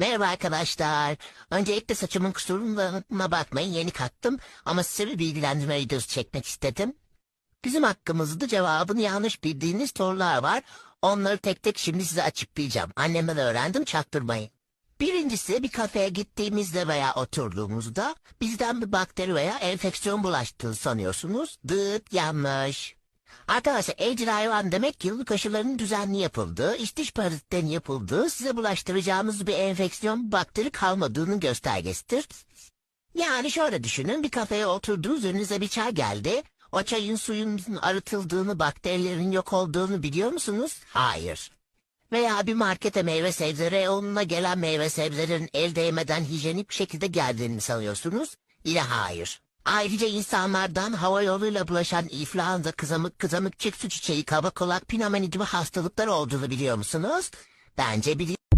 Merhaba arkadaşlar. Öncelikle saçımın kusuruna bakmayın yeni kattım ama size bir bilgilendirme videosu çekmek istedim. Bizim hakkımızda cevabını yanlış bildiğiniz sorular var. Onları tek tek şimdi size açıklayacağım. Annemden öğrendim çaktırmayın. Birincisi bir kafeye gittiğimizde veya oturduğumuzda bizden bir bakteri veya enfeksiyon bulaştığını sanıyorsunuz. Dıt yanlış. Arkadaşlar evcil hayvan demek yıllık aşılarının düzenli yapıldığı, dış parazitten yapıldığı, size bulaştıracağımız bir enfeksiyon bakteri kalmadığının göstergesidir. Yani şöyle düşünün, bir kafeye oturdunuz, önünüze bir çay geldi. O çayın suyunun arıtıldığını, bakterilerin yok olduğunu biliyor musunuz? Hayır. Veya bir markete meyve sebze reyonuna gelen meyve sebzelerin el değmeden hijyenik şekilde geldiğini sanıyorsunuz? Yine hayır. Ayrıca insanlardan hava yoluyla bulaşan influenza, kızamık, kızamık, çift su çiçeği, kaba kulak, pnömoni gibi hastalıklar olduğunu biliyor musunuz? Bence biliyorsunuz.